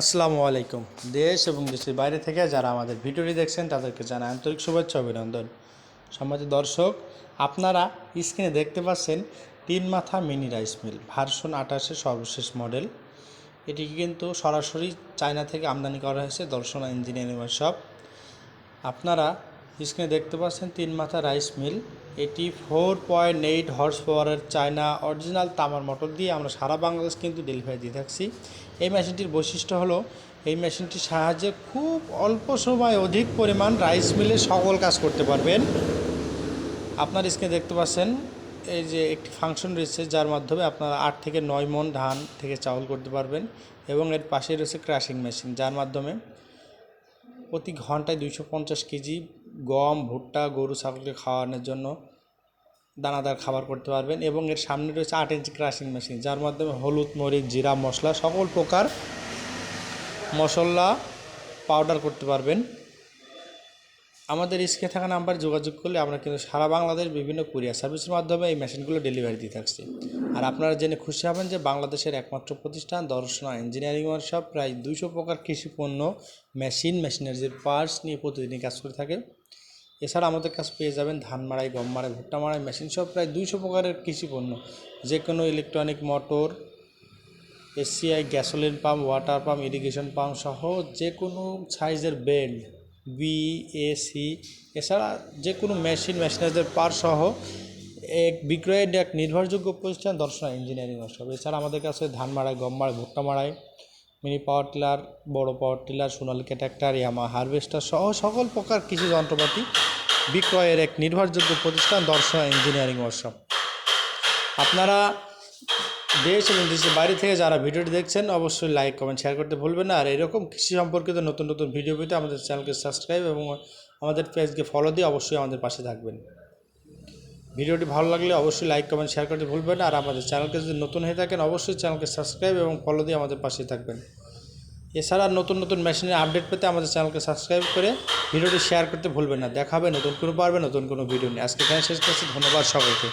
আসসালামু আলাইকুম। দেশ এবং দেশের বাইরে থেকে যারা আমাদের ভিডিওটি দেখছেন, তাদেরকে জানাই আন্তরিক শুভেচ্ছা অভিনন্দন। সম্মানিত দর্শক, আপনারা স্ক্রিনে দেখতে পাচ্ছেন তিন মাথা মিনি রাইস মিল, ভার্সন আঠাশের সর্বশেষ মডেল। এটি কিন্তু সরাসরি চায়না থেকে আমদানি করা হয়েছে দর্শনা ইঞ্জিনিয়ারিং ওয়ার্কশপ। আপনারা স্ক্রিনে দেখতে পাচ্ছেন তিন মাথা রাইস মিল। এটি ফোর পয়েন্ট এইট হর্স পাওয়ারের চায়না অরিজিনাল তামার মোটর দিয়ে আমরা সারা বাংলাদেশ কিন্তু ডেলিভারি দিয়ে থাকছি। এই মেশিনটির বৈশিষ্ট্য হলো, এই মেশিনটির সাহায্যে খুব অল্প সময় অধিক পরিমাণ রাইস মিলে সকল কাজ করতে পারবেন। আপনার স্ক্রিনে দেখতে পাচ্ছেন, এই যে একটি ফাংশন রয়েছে, যার মাধ্যমে আপনারা আট থেকে নয় মন ধান থেকে চাউল করতে পারবেন এবং এর পাশে রয়েছে ক্রাশিং মেশিন যার মাধ্যমে প্রতি ঘন্টায় দুইশো পঞ্চাশ কেজি গম, ভুট্টা, গরু, ছাগলকে খাওয়ানোর জন্য দানাদার খাবার করতে পারবেন এবং এর সামনে রয়েছে আট ইঞ্চি ক্রাশিং মেশিন যার মাধ্যমে হলুদ, মরিচ, জিরা মশলা সকল প্রকার মশলা পাউডার করতে পারবেন। আমাদের স্ক্রিনে থাকা নাম্বার যোগাযোগ করলে আমরা কিন্তু সারা বাংলাদেশ বিভিন্ন কুরিয়ার সার্ভিসের মাধ্যমে এই মেশিনগুলো ডেলিভারি দিয়ে থাকছি। আর আপনারা জেনে খুশি হবেন যে বাংলাদেশের একমাত্র প্রতিষ্ঠান, দর্শনা ইঞ্জিনিয়ারিং ওয়ার্কশপ প্রায় দুইশো প্রকার কৃষি পণ্য মেশিন মেশিনারিজের পার্টস নিয়ে প্রতিদিনই কাজ করে থাকে। এছাড়া আমাদের কাছে পেয়ে যাবেন ধান মাড়াই, গম মাড়াই, ভুট্টা মাড়াই, মেশিন সব প্রায় দুইশো প্রকারের কৃষি পণ্য যে কোনো electronic motor ACI gasoline pump water pump irrigation pump সহ যে কোনো সাইজের বেল্ট বি এসি এছাড়া যে কোনো মেশিন মেশিনারিজের পার সহ এক বিক্রয়ের এক নির্ভরযোগ্য প্রতিষ্ঠান দর্শনা ইঞ্জিনিয়ারিং ওয়ার্কশপ এছাড়া আমাদের কাছে ধান মাড়াই, গম মাড়াই, ভুট্টা মাড়াই মিনি পাওয়ার টিলার, বড় power tiller Sonalika tractor Yanmar harvester সহ সকল প্রকার কৃষি যন্ত্রপাতি বিক্রয়ের এক নির্ভরযোগ্য প্রতিষ্ঠান দর্শনা ইঞ্জিনিয়ারিং ওয়ার্কশপ। আপনারা দেশ এবং দেশের বাইরে থেকে যারা ভিডিওটি দেখছেন, অবশ্যই লাইক কমেন্ট শেয়ার করতে ভুলবেন না। আর এরকম কৃষি সম্পর্কিত নতুন নতুন ভিডিও পেতে আমাদের চ্যানেলকে সাবস্ক্রাইব এবং আমাদের পেজকে ফলো দিয়ে অবশ্যই আমাদের পাশে থাকবেন। ভিডিওটি ভালো লাগলে অবশ্যই লাইক কমেন্ট শেয়ার করতে ভুলবেন আর আমাদের চ্যানেলকে যদি নতুন হয়ে থাকেন, অবশ্যই চ্যানেলকে সাবস্ক্রাইব এবং ফলো দিয়ে আমাদের পাশে থাকবেন। এছাড়া নতুন নতুন মেশিনের আপডেট পেতে আমাদের চ্যানেলকে সাবস্ক্রাইব করে ভিডিওটি শেয়ার করতে ভুলবেন না। দেখাবে, নতুন কোনো, পারবে নতুন কোনো ভিডিও নিয়ে। আজকে এখানে শেষ করছি। ধন্যবাদ সকলকে